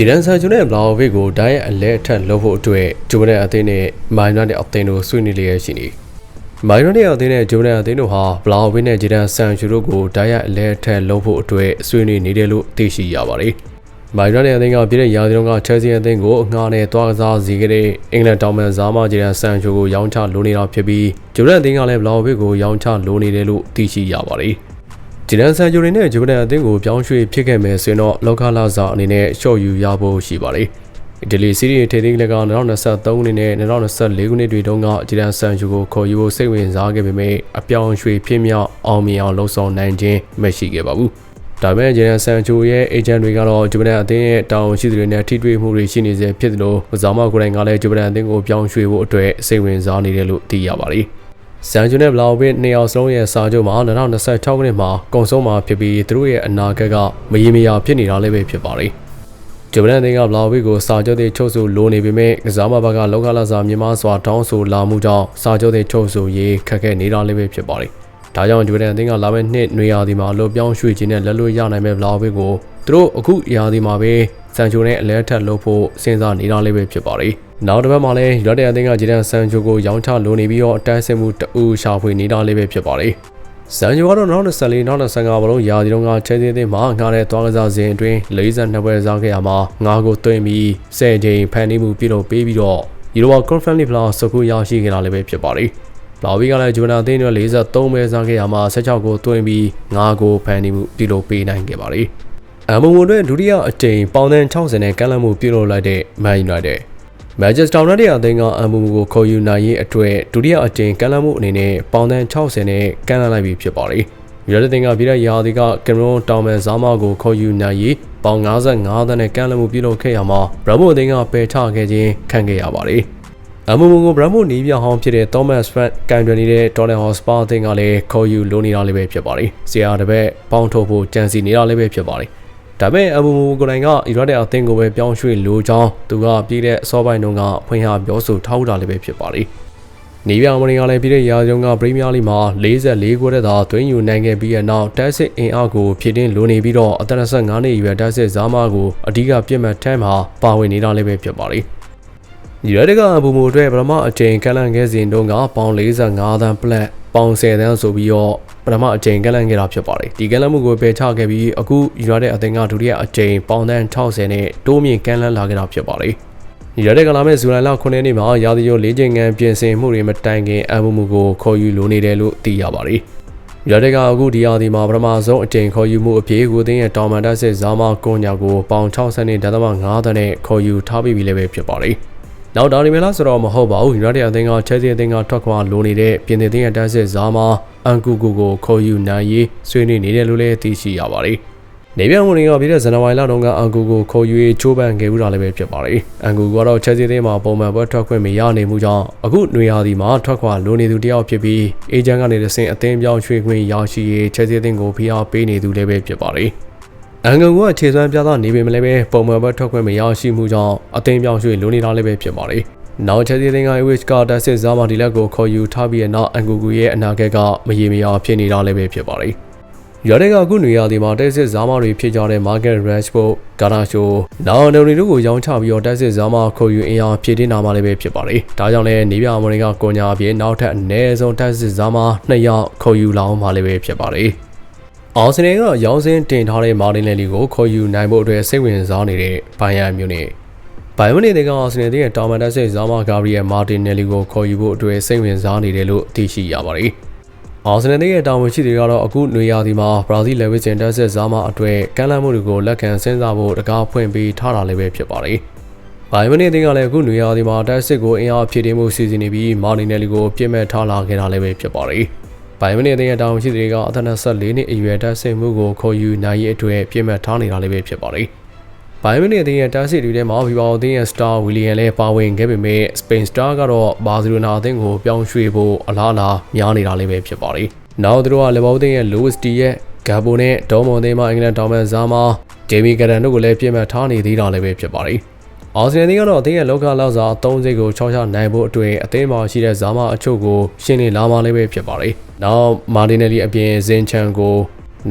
ဂျီဒန်ဆန်ချူနဲ့ဘလာဝစ်ကိုဒိုင်းရဲ့အလဲအထက်လုပ်ဖို့အတွက်ဂျိုဘန်အသင်းနဲ့မိုင်နွတ်နဲ့အသင်းတို့ဆွေးနွေးလျက်ရှိနေမိုင်နွတ်နဲ့အသင်းနဲ့ဂျိုဘန်အသင်းတို့ဟာဘလာဝစ်နဲ့ဂျီဒန်ဆန်ချူတို့ကိုဒိုင်းရဲ့အလဲအထက်လုပ်ဖို့အတွက်ဆွေးနွေးနေတယ်လို့သိရှိရပါတယ်မိုင်ရတဲ့အသင်းကပြည်တဲ့ရာသီတုန်းကချဲစီအသင်းကိုအငှားနဲ့တွားကစားစီခဲ့တဲ့အင်္ဂလန်တောင်မန်ဇာမဂျီဒန်ဆန်ချိုကိုရောင်းချလိုနေတာဖြစ်ပြီးဂျိုဒန်အသင်းကလည်းဘလော့ဘစ်ကိုရောင်းချလိုနေတယ်လို့သိရှိရပါတယ်။ ဂျီဒန်ဆန်ချိုတွေနဲ့ဂျိုဒန်အသင်းကိုပြောင်းရွှေ့ဖြစ်ခဲ့မယ်ဆိုရင်တော့လောကလာစာအနေနဲ့ရှော့ယူရဖို့ရှိပါတယ်။အီတလီစီးရီးထိပ်သီးလက်က2023ခုနှစ်နဲ့2024ခုနှစ်တွေတုန်းကဂျီဒန်ဆန်ချိုကိုခေါ်ယူဖို့စိတ်ဝင်စားခဲ့ပေမဲ့အပြောင်းရွှေ့ဖြစ်မြောက်အောင်မြင်အောင်လှုံ့ဆော်နိုင်ခြင်းမရှိခဲ့ပါဘူး။ဒါပေမဲ့ဂျန်ဆန်ချိုရဲ့အေဂျင့်တွေကတော့ဂျပန်အသင်းရဲ့တာဝန်ရှိသူတွေနဲ့ထိတွေ့မှုတွေရှိနေစေဖြစ်တယ်လို့ဇာမကိုယ်တိုင်ကလည်းဂျပန်အသင်းကိုပြောင်းရွှေ့ဖို့အတွက်စိတ်ဝင်စားနေတယ်လို့သိရပါတယ်။ ဆန်ဂျူနဲ့ဘလာဝစ်နှစ်ယောက်စလုံးရဲ့စာချုပ်မှာ2026ခုနှစ်မှာကုန်ဆုံးမှာဖြစ်ပြီးသူတို့ရဲ့အနာဂတ်ကမရေမရာဖြစ်နေတာလည်းပဲဖြစ်ပါတယ်။ဂျပန်အသင်းကဘလာဝစ်ကိုစာချုပ်တွေချုပ်ဆိုလိုနေပေမဲ့ကစားမဘက်ကလောကလာစာမြန်မာစွာတောင်းဆိုလာမှုကြောင့်စာချုပ်တွေချုပ်ဆိုရေးခက်ခဲနေတာလည်းပဲဖြစ်ပါတယ်။ဒါကြောင့်ဂျိုဒန်အသင်းကလာမယ့်နှစ်နွေရာသီမှာအလို့ပြောင်းရွှေ့ခြင်းနဲ့လက်လွတ်ရနိုင်မဲ့ဗလာဝစ်ကို သူတို့အခုရာသီမှာပဲဆန်ချိုနဲ့အလဲထက်လုပ်ဖို့စဉ်းစားနေတာလေးပဲဖြစ်ပါတယ်။နောက်တစ်ပတ်မှာလည်းရော့တဲ့အသင်းကဂျီဒန်ဆန်ချိုကိုရောင်းချလိုနေပြီးတော့အတန်းဆင်မှုတူရှာဖွေနေတာလေးပဲဖြစ်ပါတယ်။ဆန်ချိုကတော့နောက်24နောက်25ဘလုံးရာသီတုန်းကချဲသေးသေးမှာငှားတဲ့သွားကစားစဉ်အတွင်း42ပွဲစားခဲ့ရမှာငါးကိုသွင်းပြီး10ချိန်ဖန်တီးမှုပြုလုပ်ပေးပြီးတော့ယူရိုကွန်ဖရင့်လီဖလာစကူရရှိခဲ့တာလည်းပဲဖြစ်ပါတယ်။လာဗီကလည်းဂျိုနာအသင်းတွေ43ပဲစားခဲ့ရမှာ16ကိုသွင်းပြီး9ကိုဖန်တီးမှုပြုလုပ်ပေးနိုင်ခဲ့ပါတယ်။ အမုံမွန်တို့ဒုတိယအကြိမ်ပေါင်သန်60နဲ့ကမ်းလှမ်းမှုပြုလုပ်လိုက်တဲ့ Man United မန်ချက်စတာယူနိုက်တက်အသင်းကအမုံမကိုခေါ်ယူနိုင်ရေးအတွက်ဒုတိယအကြိမ်ကမ်းလှမ်းမှုအနေနဲ့ပေါင်သန်60နဲ့ကမ်းလှမ်းလိုက်ပြီးဖြစ်ပါတယ်။ရတဲ့တင်ကပြည်တဲ့ရာသီကကင်မရွန်တောင်မန်ဇာမာကိုခေါ်ယူနိုင်ရေးပေါင်55သန်းနဲ့ကမ်းလှမ်းမှုပြုလုပ်ခဲ့ရမှာဘရမိုအသင်းကပယ်ချခဲ့ခြင်းခံခဲ့ရပါတယ်။အမမုံကိုဘရမိုနီးပြဟောင်းဖြစ်တဲ့ Thomas Frank ကန်တွင်နေတဲ့ Tottenham Hotspur အသင်းကလည်းခေါ်ယူလိုနေတာလည်းပဲဖြစ်ပါတယ်။ဆရာတပည့်ပေါင်းထုတ်ဖို့ကြံစီနေတာလည်းပဲဖြစ်ပါတယ်။ ဒါပေမဲ့အမမုံကိုယ်တိုင်ကအီရတ်တဲ့အသင်းကိုပဲပြောင်းရွှေ့လိုကြောင်းသူကပြည်တဲ့အစောပိုင်းတုန်းကဖွင့်ဟပြောဆိုထားတာလည်းပဲဖြစ်ပါတယ်။နေပြမရင်ကလည်းပြည်တဲ့ရာဇုံကပရီးမီးယားလိမှာ44ဂိုးတဲ့သာသွင်းယူနိုင်ခဲ့ပြီးတဲ့နောက်တက်စစ်အင်အားကိုဖြည့်တင်းလိုနေပြီးတော့အသက်25နှစ်အရွယ်တက်စစ်ဇာမာကိုအဓိကပြစ်မှတ်ထမ်းမှာပါဝင်နေတာလည်းပဲဖြစ်ပါတယ်။ညီရတကအဘူမူအတွက်ပထမအကြိမ်ကလန်ခဲ့စဉ်တုန်းကပေါင်45သန်းပလက် ပေါင်10သန်းဆိုပြီးတော့ပထမအကြိမ်ကလန်ခဲ့တာဖြစ်ပါတယ်ဒီကလန်မှုကိုပယ်ချခဲ့ပြီးအခုယူနိုက်တက်အသင်းကဒုတိယအကြိမ်ပေါင်သန်း60နဲ့တိုးမြင့်ကလန်လာခဲ့တာဖြစ်ပါတယ်ညီရတက်ကလာမဲ့ဇူလိုင်လ9ရက်နေ့မှာရာသီရိုးလေးချိန်ငံပြင်ဆင်မှုတွေမတိုင်ခင်အဘူမူကိုခေါ်ယူလိုနေတယ်လို့သိရပါတယ်ရတဲ့ကအခုဒီယာဒီမှာပထမဆုံးအကြိမ်ခေါ်ယူမှုအဖြစ်ကိုသိန်းရဲ့တောင်မန်တက်စစ်ဇာမာကွန်ညာကိုပေါင်60နဲ့ဒသမ9သန်းနဲ့ခေါ်ယူထားပြီးပြီလည်းပဲဖြစ်ပါတယ်။ နောက်ဒါရီမဲလားဆိုတော့မဟုတ်ပါဘူးယူနိုက်တက်အသင်းကချဲစီအသင်းကထွက်ခွာလိုနေတဲ့ပြင်သစ်အသင်းရဲ့တန်းစစ်ဇာမာအန်ကူကိုကိုခေါ်ယူနိုင်ရေးဆွေးနွေးနေတယ်လို့လည်းသိရှိရပါတယ်နေပြန်ဝင်ကပြီးတဲ့ဇန်နဝါရီလတုန်းကအန်ကူကိုခေါ်ယူရေးချိုးပမ်းခဲ့ဦးတာလည်းပဲဖြစ်ပါတယ်။အန်ကူကတော့ချဲစီအသင်းမှာပုံမှန်ပွဲထွက်ခွင့်မရနိုင်မှုကြောင့်အခုနွေရာသီမှာထွက်ခွာလိုနေသူတယောက်ဖြစ်ပြီးအေဂျင့်ကနေတဆင့်အသင်းပြောင်းရွှေ့ခွင့်ရရှိရေးချဲစီအသင်းကိုဖိအားပေးနေသူလည်းပဲဖြစ်ပါတယ်။ အန်ဂန်ကအခြေစွမ်းပြသနေပေမဲ့လည်းပဲပုံမှန်ပဲထွက်ခွင့်မရရှိမှုကြောင့်အသိမ်းပြောင်းရွှေ့လိုနေတာလည်းပဲဖြစ်ပါတယ်။နောက်ချက်စီသင်္က AWH ကတက်စစ်ဇာမာဒီလက်ကိုခေါ်ယူထားပြီးနောက်အန်ဂူဂူရဲ့အနာဂတ်ကမရေမရာဖြစ်နေတာလည်းပဲဖြစ်ပါတယ်။ရတဲ့ကအခုနေရာဒီမှာတက်စစ်ဇာမာတွေဖြစ်ကြတဲ့ Market Rashford, Garnacho, နောက်အန်တိုနီတို့ကိုရောင်းချပြီးတော့တက်စစ်ဇာမာခေါ်ယူအင်အားဖြည့်တင်းတာမှလည်းပဲဖြစ်ပါတယ်။ဒါကြောင့်လည်းနေပြအမေရိကကွန်ညာအပြင်နောက်ထပ်အနည်းဆုံးတက်စစ်ဇာမာ2ယောက်ခေါ်ယူလာအောင်မှလည်းပဲဖြစ်ပါတယ်။ အာဆင်နယ်ကရောင်းစင်းတင်ထားတဲ့မာတင်နယ်လီကိုခေါ်ယူနိုင်ဖို့အတွက်စိတ်ဝင်စားနေတဲ့ဘိုင်ယန်မျိုးနဲ့ဘိုင်မနီတွေကအာဆင်နယ်ရဲ့တာမန်တက်စစ်ဇာမာဂါဘရီယယ်မာတင်နယ်လီကိုခေါ်ယူဖို့အတွက်စိတ်ဝင်စားနေတယ်လို့သိရှိရပါတယ်။အာဆင်နယ်ရဲ့တာဝန်ရှိတွေကတော့အခုနွေရာသီမှာဘရာဇီးလက်ဝစ်စင်တက်စစ်ဇာမာအတွက်ကမ်းလှမ်းမှုတွေကိုလက်ခံစဉ်းစားဖို့တကားဖွင့်ပေးထားတာလည်းပဲဖြစ်ပါတယ်။ဘိုင်မနီတွေကလည်းအခုနွေရာသီမှာတက်စစ်ကိုအင်အားဖြည့်တင်းမှုစီစဉ်နေပြီးမာတင်နယ်လီကိုပြစ်မဲ့ထားလာခဲ့တာလည်းပဲဖြစ်ပါတယ်။ ဘိုင်မနီအသင်းရဲ့တာဝန်ရှိသူတွေကအသက်24နှစ်အရွယ်တပ်ဆင်မှုကိုခေါ်ယူနိုင်ရေးအတွက်ပြင်မှတ်ထားနေတာလည်းပဲဖြစ်ပါတယ်။ဘိုင်မနီအသင်းရဲ့တားစစ်တွေထဲမှာဗီဘာအသင်းရဲ့စတာဝီလီယံလည်းပါဝင်ခဲ့ပေမဲ့စပိန်စတာကတော့ဘာစီလိုနာအသင်းကိုပြောင်းရွှေ့ဖို့အလားအလာများနေတာလည်းပဲဖြစ်ပါတယ်။နောက်သူတို့ကလေဘောအသင်းရဲ့လိုစ်တီရဲ့ဂါဘိုနဲ့ဒေါ်မွန်အသင်းမှာအင်္ဂလန်တောင်မန်ဇာမာဂျေမီဂရန်တို့ကိုလည်းပြင်မှတ်ထားနေသေးတာလည်းပဲဖြစ်ပါတယ်။ အာဆီယံတင်းကတော့အသင်းရဲ့လောကလောက်စာအသုံးစိတ်ကိုချောချနိုင်ဖို့အတွက်အသင်းမှာရှိတဲ့ဇာမအချို့ကိုရှင်းနေလာမှလည်းပဲဖြစ်ပါတယ်။နောက်မာတင်နယ်လီအပြင်ဇင်ချန်ကို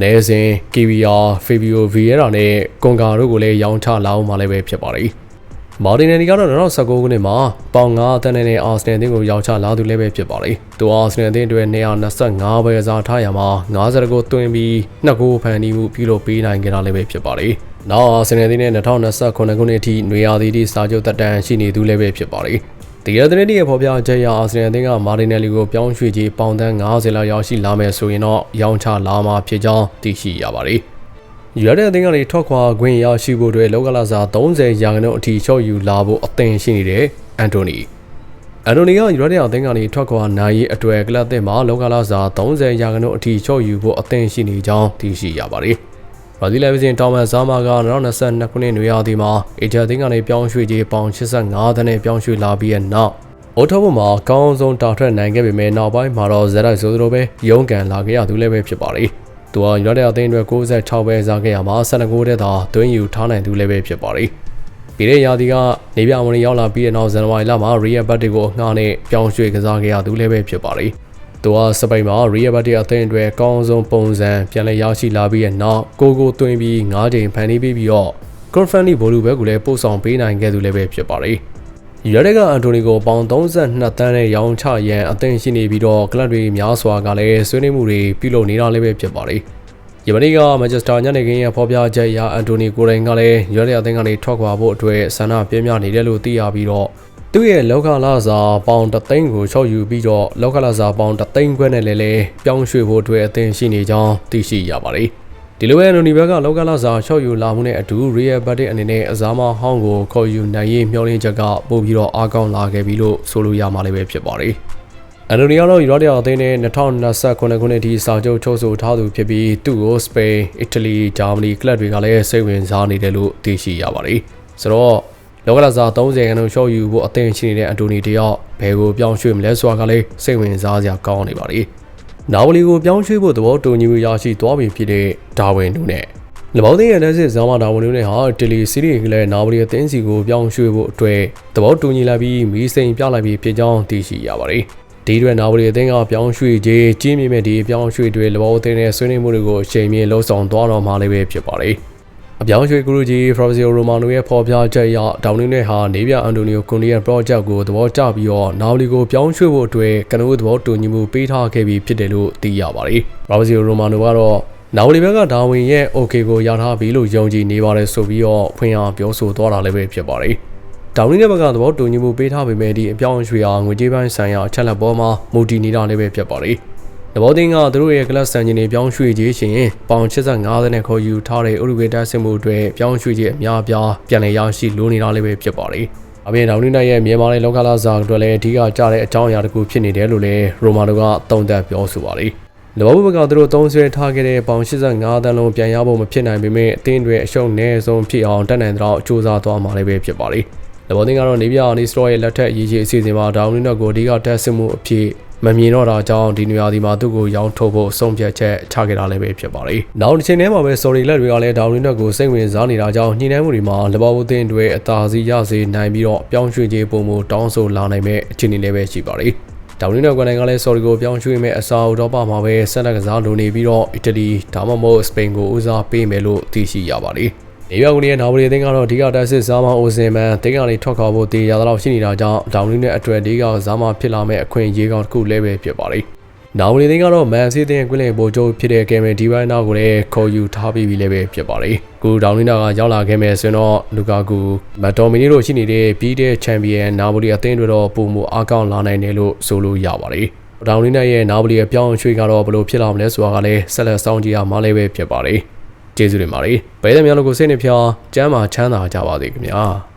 နေစဉ် KVR, Fabio Vieira နဲ့ကွန်ကာတို့ကိုလည်းရောင်းချလာအောင်မှလည်းပဲဖြစ်ပါတယ်။မာတင်နယ်ဒီကတော့2019ခုနှစ်မှာပေါင်9အသင်းနဲ့အာဆင်နယ်အသင်းကိုရောင်းချလာသူလည်းပဲဖြစ်ပါတယ်။သူအာဆင်နယ်အသင်းအတွက်225ပဲကစားထားရမှာ90ကိုတွင်းပြီးနှစ်ဂိုးဖန်တီးမှုပြုလုပ်ပေးနိုင်ကြတာလည်းပဲဖြစ်ပါတယ်။ နောက်အာဆင်နယ်အသင်းနဲ့2029ခုနှစ်အထိနွေရာသီတိစာချုပ်တက်တန်းရှိနေသူလည်းပဲဖြစ်ပါတယ်။ဒီရတဲ့နေ့ရဲ့ဖော်ပြချက်အရအာဆင်နယ်အသင်းကမာတင်နယ်လီကိုပြောင်းရွှေ့ကြီးပေါင်တန်း90လောက်ရောက်ရှိလာမယ်ဆိုရင်တော့ရောင်းချလာမှာဖြစ်ကြောင်းသိရှိရပါတယ်။ရတဲ့အသင်းကနေထွက်ခွာခွင့်ရရှိဖို့အတွက်လောကလာစာ30ရာခိုင်နှုန်းအထိချော့ယူလာဖို့အသင်ရှိနေတဲ့အန်တိုနီအန်တိုနီကရတဲ့အသင်းကနေထွက်ခွာနိုင်ရေးအတွက်ကလပ်အသင်းမှာလောကလာစာ30ရာခိုင်နှုန်းအထိချော့ယူဖို့အသင်ရှိနေကြောင်းသိရှိရပါတယ်။ ဘရာဇီးလက်ဗီဇင်တောင်မန်ဇာမာက2022ခုနှစ်နွေရာသီမှာအေဂျာသင်းကနေပြောင်းရွှေ့ကြီးပေါင်85သန်းနဲ့ပြောင်းရွှေ့လာပြီးတဲ့နောက်အိုတိုဘမှာကောင်းဆုံးတာထွက်နိုင်ခဲ့ပေမဲ့နောက်ပိုင်းမှာတော့ဇက်ရိုက်ဆိုသလိုပဲရုန်းကန်လာခဲ့ရသူလည်းပဲဖြစ်ပါတယ်။သူဟာရွက်တဲ့အသင်းအတွက်66ပဲစားခဲ့ရမှာ12ဂိုးတည်းသာသွင်းယူထားနိုင်သူလည်းပဲဖြစ်ပါတယ်။ပြည်တဲ့ရာသီကနေပြဝင်ရောက်လာပြီးတဲ့နောက်ဇန်နဝါရီလမှာရီယယ်ဘတ်တီကိုငှားနဲ့ပြောင်းရွှေ့ကစားခဲ့ရသူလည်းပဲဖြစ်ပါတယ်။ သူဟာစပိန်မှာရီယယ်ဘတ်တီအသင်းအတွက်အကောင်းဆုံးပုံစံပြန်လည်ရရှိလာပြီးတဲ့နောက်ကိုကိုသွင်းပြီး၅ချိန်ဖန်တီးပြီးပြီးတော့ Confront ဘောလူဘက်ကိုလည်းပို့ဆောင်ပေးနိုင်ခဲ့သူလည်းပဲဖြစ်ပါတယ်။ရတဲ့ကအန်တိုနီကိုပေါင်32တန်းနဲ့ရောင်းချရန်အသင်းရှိနေပြီးတော့ကလပ်တွေများစွာကလည်းဆွေးနွေးမှုတွေပြုလုပ်နေတာလည်းပဲဖြစ်ပါတယ်။ယမနီကမန်ချက်စတာညနေခင်းရဲ့ဖော်ပြချက်အရအန်တိုနီကိုရိုင်ကလည်းရတဲ့အသင်းကနေထွက်ခွာဖို့အတွက်ဆန္ဒပြင်းပြနေတယ်လို့သိရပြီးတော့ သူ့ရဲ့လောကလာစာပေါင်တသိန်းကိုချော့ယူပြီးတော့လောကလာစာပေါင်တသိန်းခွဲနဲ့လည်းလည်းပြောင်းရွှေ့ဖို့အတွက်အသင်ရှိနေကြောင်းသိရှိရပါတယ်။ဒီလိုပဲအန်တိုနီဘက်ကလောကလာစာချော့ယူလာမှုနဲ့အတူ Real Madrid အနေနဲ့အစားမဟောင်းကိုခေါ်ယူနိုင်ရေးမျှော်လင့်ချက်ကပို့ပြီးတော့အားကောင်းလာခဲ့ပြီလို့ဆိုလိုရမှာလည်းပဲဖြစ်ပါတယ်။အန်တိုနီကတော့ယူရိုတရားအသင်းနဲ့2029ခုနှစ်ထိစာချုပ်ချုပ်ဆိုထားသူဖြစ်ပြီးသူ့ကိုစပိန်၊အီတလီ၊ဂျာမနီကလပ်တွေကလည်းစိတ်ဝင်စားနေတယ်လို့သိရှိရပါတယ်။ဆိုတော့ လောကလာစာ30ခန်းလုံးရှော့ယူဖို့အသင့်ရှိနေတဲ့အန်တိုနီတယောက်ဘယ်ကိုပြောင်းရွှေ့မလဲဆိုတာကလည်းစိတ်ဝင်စားစရာကောင်းနေပါလေ။နာဝလီကိုပြောင်းရွှေ့ဖို့သဘောတူညီမှုရရှိသွားပြီဖြစ်တဲ့ဒါဝင်တို့နဲ့လဘောသိရဲ့လက်စစ်ဇာမဒါဝင်တို့နဲ့ဟာတယ်လီစီးရီးကလည်းနာဝလီအသင်းစီကိုပြောင်းရွှေ့ဖို့အတွက်သဘောတူညီလိုက်ပြီးမီးစိန်ပြလိုက်ပြီးဖြစ်ကြောင်းသိရှိရပါတယ်။ဒီအတွက်နာဝလီအသင်းကပြောင်းရွှေ့ခြင်းကြီးမြင့်မဲ့ဒီပြောင်းရွှေ့တွေလဘောသိတဲ့ဆွေးနွေးမှုတွေကိုအချိန်မြင့်လှုံ့ဆော်သွားတော့မှလည်းပဲဖြစ်ပါတယ်။ အပြောင်းရွှေ့ဂရုကြီး Fabrizio Romano ရဲ့ဖော်ပြချက်အရဒေါင်းနင်းနဲ့ဟာနေပြအန်တိုနီယိုကွန်နီယန် project ကိုသဘောကျပြီးတော့နာလီကိုပြောင်းရွှေ့ဖို့အတွက်ကနိုးသဘောတူညီမှုပေးထားခဲ့ပြီးဖြစ်တယ်လို့သိရပါတယ်။ Fabrizio Romano ကတော့နာဝလီဘက်ကဒါဝင်ရဲ့ OK ကိုရထားပြီလို့ယုံကြည်နေပါတယ်ဆိုပြီးတော့ဖွင့်အားပြောဆိုသွားတာလည်းပဲဖြစ်ပါတယ်။ဒေါင်းနင်းရဲ့ဘက်ကသဘောတူညီမှုပေးထားပေမဲ့ဒီအပြောင်းရွှေ့အားငွေကြေးပိုင်းဆိုင်ရာအချက်လက်ပေါ်မှာမူတည်နေတာလည်းပဲဖြစ်ပါတယ်။။ သဘောတင်းကသူတို့ရဲ့ကလပ်စံချင်းတွေပြောင်းရွှေ့ခြင်းရှင်ပေါင်85သန်းနဲ့ခေါ်ယူထားတဲ့ဥရုဂေတိုက်စစ်မှုတွေပြောင်းရွှေ့ခြင်းအများအပြားပြန်လည်ရရှိလိုနေတာလေးပဲဖြစ်ပါတယ်။အပြင်ဒေါင်းနီနိုင်ရဲ့မြန်မာနဲ့လောကလာစာအတွက်လည်းအဓိကကြတဲ့အကြောင်းအရာတစ်ခုဖြစ်နေတယ်လို့လည်းရိုမာနိုကသုံးသပ်ပြောဆိုပါတယ်။လဘောဘကသူတို့သုံးဆွဲထားခဲ့တဲ့ပေါင်85သန်းလုံးပြန်ရဖို့မဖြစ်နိုင်ပေမဲ့အသင်းတွေအရှုံးနည်းဆုံးဖြစ်အောင်တက်နိုင်တော့စူးစမ်းသွားမှာလည်းပဲဖြစ်ပါတယ်။လဘောတင်းကတော့နေပြအာနီစတော်ရဲ့လက်ထက်ရည်ရည်အစီအစဉ်မှာဒေါင်းနီနကိုအဓိကတက်စစ်မှုအဖြစ် မမြင်တော့တာကြောင့်ဒီနေရာဒီမှာသူ့ကိုရောင်းထုတ်ဖို့ဆုံးဖြတ်ချက်ချခဲ့တာလည်းပဲဖြစ်ပါတယ်။နောက်တစ်ချိန်တည်းမှာပဲ sorry လက်တွေကလည်းဒေါင်းရင်းတက်ကိုစိတ်ဝင်စားနေတာကြောင့်ညှိနှိုင်းမှုတွေမှာလဘောဘူးသင်းတွေအသာစီရစေနိုင်ပြီးတော့ပြောင်းရွှေ့ခြင်းပုံမတောင်းဆိုလာနိုင်မဲ့အခြေအနေလည်းပဲရှိပါတယ်။ဒေါင်းရင်းတက်ကနေကလည်း sorry ကိုပြောင်းရွှေ့မဲ့အစာဥရောပမှာပဲဆက်လက်ကစားလိုနေပြီးတော့အီတလီဒါမှမဟုတ်စပိန်ကိုဦးစားပေးမယ်လို့သိရှိရပါတယ်။ နေပြောက်ကနေနာဝလီအသင်းကတော့အဓိကတက်စစ်ဇာမအိုစင်မန်တင်းကနေထွက်ခွာဖို့တည်ရသလောက်ရှိနေတာကြောင့်ဒေါင်လီနဲ့အတွေ့အဓိကဇာမဖြစ်လာမဲ့အခွင့်အရေးကောင်းတစ်ခုလည်းပဲဖြစ်ပါလိမ့်။နာဝလီအသင်းကတော့မန်စီးအသင်းကွင်းလင်ပိုချိုးဖြစ်တဲ့ကယ်မင်ဒီဝိုင်းနာကိုလည်းခေါ်ယူထားပြီးပြီလည်းပဲဖြစ်ပါလိမ့်။ကူဒေါင်လီနာကရောက်လာခဲ့မဲ့ဆိုတော့လူကာကူမက်တော်မီနီတို့ရှိနေတဲ့ပြီးတဲ့ချန်ပီယံနာဝလီအသင်းတွေတော့ပုံမှုအားကောင်းလာနိုင်တယ်လို့ဆိုလို့ရပါလိမ့်။ဒေါင်လီနာရဲ့နာဝလီရဲ့ပြောင်းရွှေ့ကတော့ဘယ်လိုဖြစ်လာမလဲဆိုတာကလည်းဆက်လက်စောင့်ကြည့်ရမှာလည်းပဲဖြစ်ပါလိမ့်။ ကျေးဇူးတင်ပါတယ်။ဘယ်တဲ့များလို့ကိုစိတ်နှပြကျမ်းမာချမ်းသာကြပါစေခင်ဗျာ။